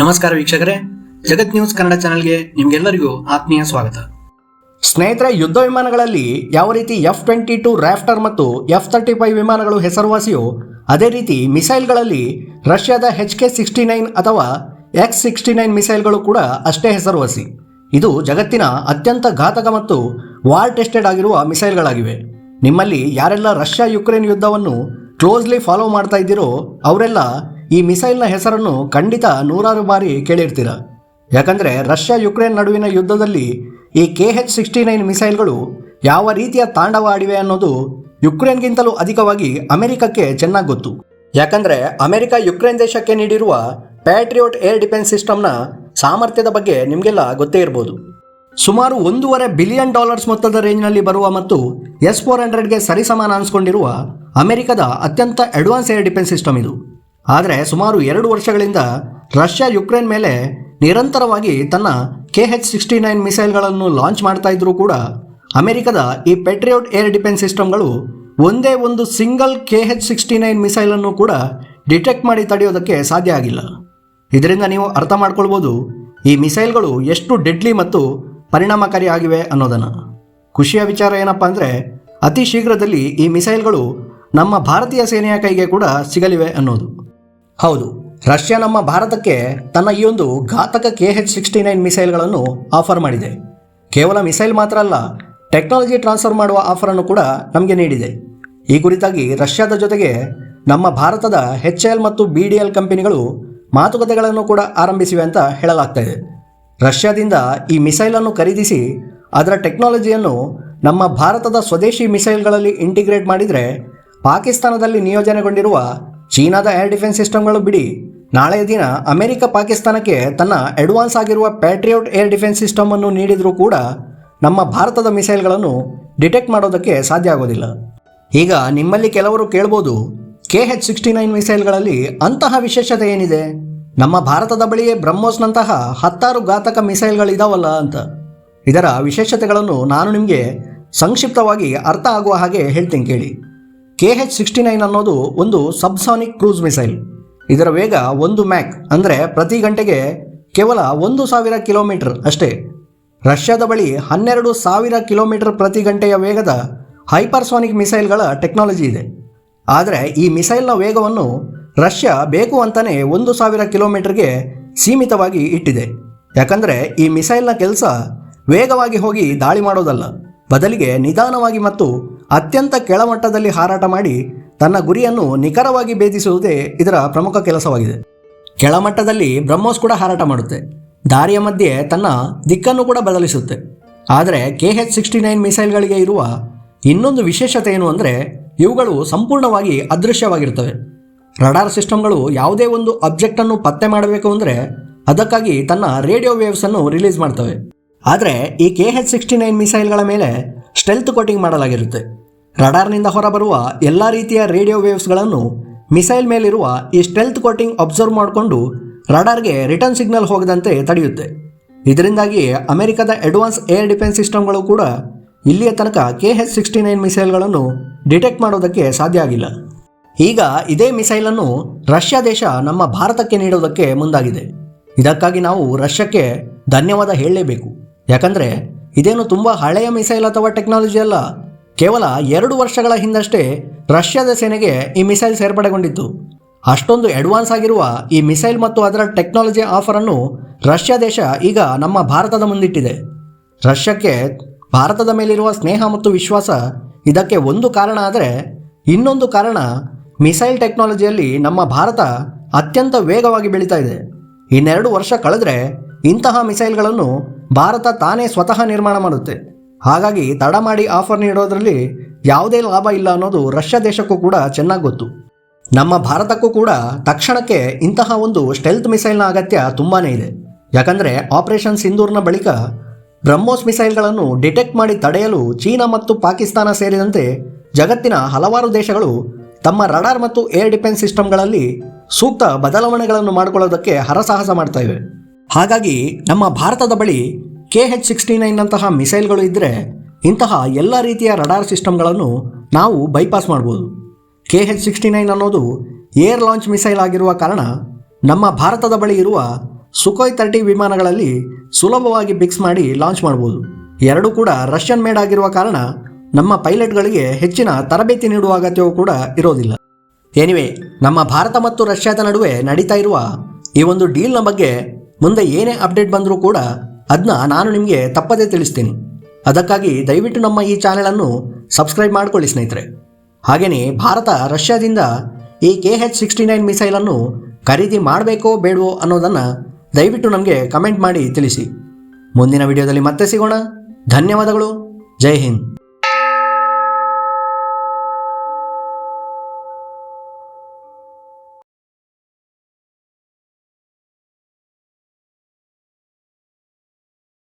ನಮಸ್ಕಾರ ವೀಕ್ಷಕರೇ. ಜಗತ್ ನ್ಯೂಸ್ ಕನ್ನಡ ಚಾನೆಲ್ಗೆ ನಿಮ್ಗೆಲ್ಲರಿಗೂ ಆತ್ಮೀಯ ಸ್ವಾಗತ. ಸ್ನೇಹಿತರ, ಯುದ್ಧ ವಿಮಾನಗಳಲ್ಲಿ ಯಾವ ರೀತಿ ಎಫ್ ಟ್ವೆಂಟಿ ಟು ರ್ಯಾಫ್ಟರ್ ಮತ್ತು ಎಫ್ ತರ್ಟಿ ಫೈವ್ ವಿಮಾನಗಳು ಹೆಸರುವಾಸಿಯೋ, ಅದೇ ರೀತಿ ಮಿಸೈಲ್ಗಳಲ್ಲಿ ರಷ್ಯಾದ ಹೆಚ್ ಕೆ ಸಿಕ್ಸ್ಟಿ ನೈನ್ ಅಥವಾ ಎಕ್ಸ್ ಸಿಕ್ಸ್ಟಿ ನೈನ್ ಮಿಸೈಲ್ಗಳು ಕೂಡ ಅಷ್ಟೇ ಹೆಸರುವಾಸಿ. ಇದು ಜಗತ್ತಿನ ಅತ್ಯಂತ ಘಾತಕ ಮತ್ತು ವಾರ್ ಟೆಸ್ಟೆಡ್ ಆಗಿರುವ ಮಿಸೈಲ್ಗಳಾಗಿವೆ. ನಿಮ್ಮಲ್ಲಿ ಯಾರೆಲ್ಲ ರಷ್ಯಾ ಯುಕ್ರೇನ್ ಯುದ್ಧವನ್ನು ಕ್ಲೋಸ್ಲಿ ಫಾಲೋ ಮಾಡ್ತಾ ಇದ್ದೀರೋ, ಅವರೆಲ್ಲ ಈ ಮಿಸೈಲ್ನ ಹೆಸರನ್ನು ಖಂಡಿತ ನೂರಾರು ಬಾರಿ ಕೇಳಿರ್ತೀರ. ಯಾಕಂದರೆ ರಷ್ಯಾ ಯುಕ್ರೇನ್ ನಡುವಿನ ಯುದ್ಧದಲ್ಲಿ ಈ ಕೆ ಹೆಚ್ ಸಿಕ್ಸ್ಟಿ ನೈನ್ ಮಿಸೈಲ್ಗಳು ಯಾವ ರೀತಿಯ ತಾಂಡವ ಆಡಿವೆ ಅನ್ನೋದು ಯುಕ್ರೇನ್ಗಿಂತಲೂ ಅಧಿಕವಾಗಿ ಅಮೆರಿಕಕ್ಕೆ ಚೆನ್ನಾಗಿ ಗೊತ್ತು. ಯಾಕಂದರೆ ಅಮೆರಿಕ ಯುಕ್ರೇನ್ ದೇಶಕ್ಕೆ ನೀಡಿರುವ ಪ್ಯಾಟ್ರಿಯೋಟ್ ಏರ್ ಡಿಫೆನ್ಸ್ ಸಿಸ್ಟಮ್ನ ಸಾಮರ್ಥ್ಯದ ಬಗ್ಗೆ ನಿಮಗೆಲ್ಲ ಗೊತ್ತೇ ಇರ್ಬೋದು. ಸುಮಾರು ಒಂದೂವರೆ ಬಿಲಿಯನ್ ಡಾಲರ್ಸ್ ಮೊತ್ತದ ರೇಂಜ್ನಲ್ಲಿ ಬರುವ ಮತ್ತು ಎಸ್ ಫೋರ್ ಹಂಡ್ರೆಡ್ಗೆ ಸರಿಸಮಾನ ಅನಿಸ್ಕೊಂಡಿರುವ ಅಮೆರಿಕದ ಅತ್ಯಂತ ಅಡ್ವಾನ್ಸ್ ಏರ್ ಡಿಫೆನ್ಸ್ ಸಿಸ್ಟಮ್ ಇದು. ಆದರೆ ಸುಮಾರು ಎರಡು ವರ್ಷಗಳಿಂದ ರಷ್ಯಾ ಯುಕ್ರೇನ್ ಮೇಲೆ ನಿರಂತರವಾಗಿ ತನ್ನ ಕೆ ಹೆಚ್ ಸಿಕ್ಸ್ಟಿ ನೈನ್ ಮಿಸೈಲ್ಗಳನ್ನು ಲಾಂಚ್ ಮಾಡ್ತಾ ಇದ್ರೂ ಕೂಡ ಅಮೆರಿಕದ ಈ ಪೆಟ್ರಿಯೋಟ್ ಏರ್ ಡಿಫೆನ್ಸ್ ಸಿಸ್ಟಮ್ಗಳು ಒಂದೇ ಒಂದು single K H sixty nine ಮಿಸೈಲನ್ನು ಕೂಡ ಡಿಟೆಕ್ಟ್ ಮಾಡಿ ತಡೆಯೋದಕ್ಕೆ ಸಾಧ್ಯ ಆಗಿಲ್ಲ. ಇದರಿಂದ ನೀವು ಅರ್ಥ ಮಾಡ್ಕೊಳ್ಬೋದು ಈ ಮಿಸೈಲ್ಗಳು ಎಷ್ಟು ಡೆಡ್ಲಿ ಮತ್ತು ಪರಿಣಾಮಕಾರಿ ಆಗಿವೆ ಅನ್ನೋದನ್ನು. ಖುಷಿಯ ವಿಚಾರ ಏನಪ್ಪ ಅಂದರೆ ಅತಿ ಶೀಘ್ರದಲ್ಲಿ ಈ ಮಿಸೈಲ್ಗಳು ನಮ್ಮ ಭಾರತೀಯ ಸೇನೆಯ ಕೈಗೆ ಕೂಡ ಸಿಗಲಿವೆ ಅನ್ನೋದು. ಹೌದು. ರಷ್ಯಾ ನಮ್ಮ ಭಾರತಕ್ಕೆ ತನ್ನ ಈ ಒಂದು ಘಾತಕ ಕೆ ಎಚ್ ಸಿಕ್ಸ್ಟಿ ನೈನ್ ಮಿಸೈಲ್ಗಳನ್ನು ಆಫರ್ ಮಾಡಿದೆ. ಕೇವಲ ಮಿಸೈಲ್ ಮಾತ್ರ ಅಲ್ಲ, ಟೆಕ್ನಾಲಜಿ ಟ್ರಾನ್ಸ್ಫರ್ ಮಾಡುವ ಆಫರನ್ನು ಕೂಡ ನಮಗೆ ನೀಡಿದೆ. ಈ ಕುರಿತಾಗಿ ರಷ್ಯಾದ ಜೊತೆಗೆ ನಮ್ಮ ಭಾರತದ ಎಚ್ ಎಲ್ ಮತ್ತು ಬಿ ಡಿ ಎಲ್ ಕಂಪನಿಗಳು ಮಾತುಕತೆಗಳನ್ನು ಕೂಡ ಆರಂಭಿಸಿವೆ ಅಂತ ಹೇಳಲಾಗ್ತಾ ರಷ್ಯಾದಿಂದ ಈ ಮಿಸೈಲನ್ನು ಖರೀದಿಸಿ ಅದರ ಟೆಕ್ನಾಲಜಿಯನ್ನು ನಮ್ಮ ಭಾರತದ ಸ್ವದೇಶಿ ಮಿಸೈಲ್ಗಳಲ್ಲಿ ಇಂಟಿಗ್ರೇಟ್ ಮಾಡಿದರೆ ಪಾಕಿಸ್ತಾನದಲ್ಲಿ ನಿಯೋಜನೆಗೊಂಡಿರುವ ಚೀನಾದ ಏರ್ ಡಿಫೆನ್ಸ್ ಸಿಸ್ಟಮ್ಗಳು ಬಿಡಿ. ನಾಳೆಯ ದಿನ ಅಮೆರಿಕ ಪಾಕಿಸ್ತಾನಕ್ಕೆ ತನ್ನ ಅಡ್ವಾನ್ಸ್ ಆಗಿರುವ ಪ್ಯಾಟ್ರಿಯೋಟ್ ಏರ್ ಡಿಫೆನ್ಸ್ ಸಿಸ್ಟಮ್ ಅನ್ನು ನೀಡಿದರೂ ಕೂಡ ನಮ್ಮ ಭಾರತದ ಮಿಸೈಲ್ಗಳನ್ನು ಡಿಟೆಕ್ಟ್ ಮಾಡೋದಕ್ಕೆ ಸಾಧ್ಯ ಆಗೋದಿಲ್ಲ. ಈಗ ನಿಮ್ಮಲ್ಲಿ ಕೆಲವರು ಕೇಳ್ಬೋದು ಕೆ ಹೆಚ್ ಸಿಕ್ಸ್ಟಿ ನೈನ್ ಮಿಸೈಲ್ಗಳಲ್ಲಿ ಅಂತಹ ವಿಶೇಷತೆ ಏನಿದೆ? ನಮ್ಮ ಭಾರತದ ಬಳಿಯೇ ಬ್ರಹ್ಮೋಸ್ನಂತಹ ಹತ್ತಾರು ಘಾತಕ ಮಿಸೈಲ್ಗಳಿದಾವಲ್ಲ ಅಂತ. ಇದರ ವಿಶೇಷತೆಗಳನ್ನು ನಾನು ನಿಮಗೆ ಸಂಕ್ಷಿಪ್ತವಾಗಿ ಅರ್ಥ ಆಗುವ ಹಾಗೆ ಹೇಳ್ತೀನಿ ಕೇಳಿ. ಕೆ ಹೆಚ್ ಸಿಕ್ಸ್ಟಿ ನೈನ್ ಅನ್ನೋದು ಒಂದು ಸಬ್ಸಾನಿಕ್ ಕ್ರೂಸ್ ಮಿಸೈಲ್. ಇದರ ವೇಗ ಒಂದು ಮ್ಯಾಕ್, ಅಂದರೆ ಪ್ರತಿ ಗಂಟೆಗೆ ಕೇವಲ ಒಂದು ಸಾವಿರ ಕಿಲೋಮೀಟರ್ ಅಷ್ಟೇ. ರಷ್ಯಾದ ಬಳಿ ಹನ್ನೆರಡು ಸಾವಿರ ಕಿಲೋಮೀಟರ್ ಪ್ರತಿ ಗಂಟೆಯ ವೇಗದ ಹೈಪರ್ಸೋನಿಕ್ ಮಿಸೈಲ್ಗಳ ಟೆಕ್ನಾಲಜಿ ಇದೆ. ಆದರೆ ಈ ಮಿಸೈಲ್ನ ವೇಗವನ್ನು ರಷ್ಯಾ ಬೇಕು ಅಂತಲೇ ಒಂದು ಸಾವಿರ ಕಿಲೋಮೀಟರ್ಗೆ ಸೀಮಿತವಾಗಿ ಇಟ್ಟಿದೆ. ಯಾಕಂದರೆ ಈ ಮಿಸೈಲ್ನ ಕೆಲಸ ವೇಗವಾಗಿ ಹೋಗಿ ದಾಳಿ ಮಾಡೋದಲ್ಲ. ಬದಲಿಗೆ ನಿಧಾನವಾಗಿ ಮತ್ತು ಅತ್ಯಂತ ಕೆಳಮಟ್ಟದಲ್ಲಿ ಹಾರಾಟ ಮಾಡಿ ತನ್ನ ಗುರಿಯನ್ನು ನಿಖರವಾಗಿ ಭೇದಿಸುವುದೇ ಇದರ ಪ್ರಮುಖ ಕೆಲಸವಾಗಿದೆ. ಕೆಳಮಟ್ಟದಲ್ಲಿ ಬ್ರಹ್ಮೋಸ್ ಕೂಡ ಹಾರಾಟ ಮಾಡುತ್ತೆ. ದಾರಿಯ ಮಧ್ಯೆ ತನ್ನ ದಿಕ್ಕನ್ನು ಕೂಡ ಬದಲಿಸುತ್ತೆ. ಆದರೆ ಕೆ ಎಚ್ ಸಿಕ್ಸ್ಟಿ ನೈನ್ ಮಿಸೈಲ್ಗಳಿಗೆ ಇರುವ ಇನ್ನೊಂದು ವಿಶೇಷತೆ ಏನು ಅಂದರೆ ಇವುಗಳು ಸಂಪೂರ್ಣವಾಗಿ ಅದೃಶ್ಯವಾಗಿರ್ತವೆ. ರಡಾರ್ ಸಿಸ್ಟಮ್ಗಳು ಯಾವುದೇ ಒಂದು ಅಬ್ಜೆಕ್ಟನ್ನು ಪತ್ತೆ ಮಾಡಬೇಕು ಅಂದರೆ ಅದಕ್ಕಾಗಿ ತನ್ನ ರೇಡಿಯೋ ವೇವ್ಸನ್ನು ರಿಲೀಸ್ ಮಾಡ್ತವೆ. ಆದರೆ ಈ ಕೆ ಎಚ್ ಸಿಕ್ಸ್ಟಿ ನೈನ್ ಮಿಸೈಲ್ಗಳ ಮೇಲೆ ಸ್ಟೆಲ್ತ್ ಕೋಟಿಂಗ್ ಮಾಡಲಾಗಿರುತ್ತೆ. ರಡಾರ್ನಿಂದ ಹೊರಬರುವ ಎಲ್ಲ ರೀತಿಯ ರೇಡಿಯೋ ವೇವ್ಸ್ಗಳನ್ನು ಮಿಸೈಲ್ ಮೇಲಿರುವ ಈ ಸ್ಟೆಲ್ತ್ ಕೋಟಿಂಗ್ ಅಬ್ಸರ್ವ್ ಮಾಡಿಕೊಂಡು ರಡಾರ್ಗೆ ರಿಟರ್ನ್ ಸಿಗ್ನಲ್ ಹೋಗದಂತೆ ತಡೆಯುತ್ತೆ. ಇದರಿಂದಾಗಿ ಅಮೆರಿಕದ ಅಡ್ವಾನ್ಸ್ ಏರ್ ಡಿಫೆನ್ಸ್ ಸಿಸ್ಟಮ್ಗಳು ಕೂಡ ಇಲ್ಲಿಯ ತನಕ ಕೆ ಎಚ್ ಸಿಕ್ಸ್ಟಿ ನೈನ್ ಮಿಸೈಲ್ಗಳನ್ನು ಡಿಟೆಕ್ಟ್ ಮಾಡೋದಕ್ಕೆ ಸಾಧ್ಯ ಆಗಿಲ್ಲ. ಈಗ ಇದೇ ಮಿಸೈಲನ್ನು ರಷ್ಯಾ ದೇಶ ನಮ್ಮ ಭಾರತಕ್ಕೆ ನೀಡೋದಕ್ಕೆ ಮುಂದಾಗಿದೆ. ಇದಕ್ಕಾಗಿ ನಾವು ರಷ್ಯಾಕ್ಕೆ ಧನ್ಯವಾದ ಹೇಳಲೇಬೇಕು. ಯಾಕಂದರೆ ಇದೇನು ತುಂಬ ಹಳೆಯ ಮಿಸೈಲ್ ಅಥವಾ ಟೆಕ್ನಾಲಜಿ ಅಲ್ಲ? ಕೇವಲ ಎರಡು ವರ್ಷಗಳ ಹಿಂದಷ್ಟೇ ರಷ್ಯಾದ ಸೇನೆಗೆ ಈ ಮಿಸೈಲ್ ಸೇರ್ಪಡೆಗೊಂಡಿತ್ತು. ಅಷ್ಟೊಂದು ಅಡ್ವಾನ್ಸ್ ಆಗಿರುವ ಈ ಮಿಸೈಲ್ ಮತ್ತು ಅದರ ಟೆಕ್ನಾಲಜಿ ಆಫರನ್ನು ರಷ್ಯಾ ದೇಶ ಈಗ ನಮ್ಮ ಭಾರತದ ಮುಂದಿಟ್ಟಿದೆ. ರಷ್ಯಾಕ್ಕೆ ಭಾರತದ ಮೇಲಿರುವ ಸ್ನೇಹ ಮತ್ತು ವಿಶ್ವಾಸ ಇದಕ್ಕೆ ಒಂದು ಕಾರಣ ಆದರೆ ಇನ್ನೊಂದು ಕಾರಣ ಮಿಸೈಲ್ ಟೆಕ್ನಾಲಜಿಯಲ್ಲಿ ನಮ್ಮ ಭಾರತ ಅತ್ಯಂತ ವೇಗವಾಗಿ ಬೆಳೀತಾ ಇದೆ. ಇನ್ನೆರಡು ವರ್ಷ ಕಳೆದ್ರೆ ಇಂತಹ ಮಿಸೈಲ್ಗಳನ್ನು ಭಾರತ ತಾನೇ ಸ್ವತಃ ನಿರ್ಮಾಣ ಮಾಡುತ್ತೆ. ಹಾಗಾಗಿ ತಡ ಮಾಡಿ ಆಫರ್ ನೀಡೋದ್ರಲ್ಲಿ ಯಾವುದೇ ಲಾಭ ಇಲ್ಲ ಅನ್ನೋದು ರಷ್ಯಾ ದೇಶಕ್ಕೂ ಕೂಡ ಚೆನ್ನಾಗಿ ಗೊತ್ತು. ನಮ್ಮ ಭಾರತಕ್ಕೂ ಕೂಡ ತಕ್ಷಣಕ್ಕೆ ಇಂತಹ ಒಂದು ಸ್ಟೆಲ್ತ್ ಮಿಸೈಲ್ನ ಅಗತ್ಯ ತುಂಬಾ ಇದೆ. ಯಾಕಂದರೆ ಆಪರೇಷನ್ ಸಿಂಧೂರ್ನ ಬಳಿಕ ಬ್ರಹ್ಮೋಸ್ ಮಿಸೈಲ್ಗಳನ್ನು ಡಿಟೆಕ್ಟ್ ಮಾಡಿ ತಡೆಯಲು ಚೀನಾ ಮತ್ತು ಪಾಕಿಸ್ತಾನ ಸೇರಿದಂತೆ ಜಗತ್ತಿನ ಹಲವಾರು ದೇಶಗಳು ತಮ್ಮ ರಡಾರ್ ಮತ್ತು ಏರ್ ಡಿಫೆನ್ಸ್ ಸಿಸ್ಟಮ್ಗಳಲ್ಲಿ ಸೂಕ್ತ ಬದಲಾವಣೆಗಳನ್ನು ಮಾಡಿಕೊಳ್ಳೋದಕ್ಕೆ ಹರಸಾಹಸ ಮಾಡ್ತಾ ಇವೆ. ಹಾಗಾಗಿ ನಮ್ಮ ಭಾರತದ ಬಳಿ ಕೆ ಹೆಚ್ ಸಿಕ್ಸ್ಟಿ ನೈನ್ನಂತಹ ಮಿಸೈಲ್ಗಳು ಇದ್ದರೆ ಇಂತಹ ಎಲ್ಲ ರೀತಿಯ ರಡಾರ್ ಸಿಸ್ಟಮ್ಗಳನ್ನು ನಾವು ಬೈಪಾಸ್ ಮಾಡ್ಬೋದು. ಕೆ ಹೆಚ್ ಸಿಕ್ಸ್ಟಿ ನೈನ್ ಅನ್ನೋದು ಏರ್ ಲಾಂಚ್ ಮಿಸೈಲ್ ಆಗಿರುವ ಕಾರಣ ನಮ್ಮ ಭಾರತದ ಬಳಿ ಇರುವ ಸುಖೋಯ್ ತರ್ಟಿ ವಿಮಾನಗಳಲ್ಲಿ ಸುಲಭವಾಗಿ ಬಿಕ್ಸ್ ಮಾಡಿ ಲಾಂಚ್ ಮಾಡ್ಬೋದು. ಎರಡೂ ಕೂಡ ರಷ್ಯನ್ ಮೇಡ್ ಆಗಿರುವ ಕಾರಣ ನಮ್ಮ ಪೈಲಟ್ಗಳಿಗೆ ಹೆಚ್ಚಿನ ತರಬೇತಿ ನೀಡುವ ಅಗತ್ಯವೂ ಕೂಡ ಇರೋದಿಲ್ಲ. ಎನಿವೆ, ನಮ್ಮ ಭಾರತ ಮತ್ತು ರಷ್ಯಾದ ನಡುವೆ ನಡೀತಾ ಇರುವ ಈ ಒಂದು ಡೀಲ್ನ ಬಗ್ಗೆ ಮುಂದೆ ಏನೇ ಅಪ್ಡೇಟ್ ಬಂದರೂ ಕೂಡ ಅದನ್ನ ನಾನು ನಿಮಗೆ ತಪ್ಪದೇ ತಿಳಿಸ್ತೀನಿ. ಅದಕ್ಕಾಗಿ ದಯವಿಟ್ಟು ನಮ್ಮ ಈ ಚಾನೆಲನ್ನು ಸಬ್ಸ್ಕ್ರೈಬ್ ಮಾಡಿಕೊಳ್ಳಿ ಸ್ನೇಹಿತರೆ. ಹಾಗೆಯೇ ಭಾರತ ರಷ್ಯಾದಿಂದ ಈ ಕೆ ಎಚ್ ಸಿಕ್ಸ್ಟಿ ನೈನ್ ಮಿಸೈಲನ್ನು ಖರೀದಿ ಮಾಡಬೇಕೋ ಬೇಡವೋ ಅನ್ನೋದನ್ನು ದಯವಿಟ್ಟು ನಮಗೆ ಕಮೆಂಟ್ ಮಾಡಿ ತಿಳಿಸಿ. ಮುಂದಿನ ವಿಡಿಯೋದಲ್ಲಿ ಮತ್ತೆ ಸಿಗೋಣ. ಧನ್ಯವಾದಗಳು. ಜೈ ಹಿಂದ್.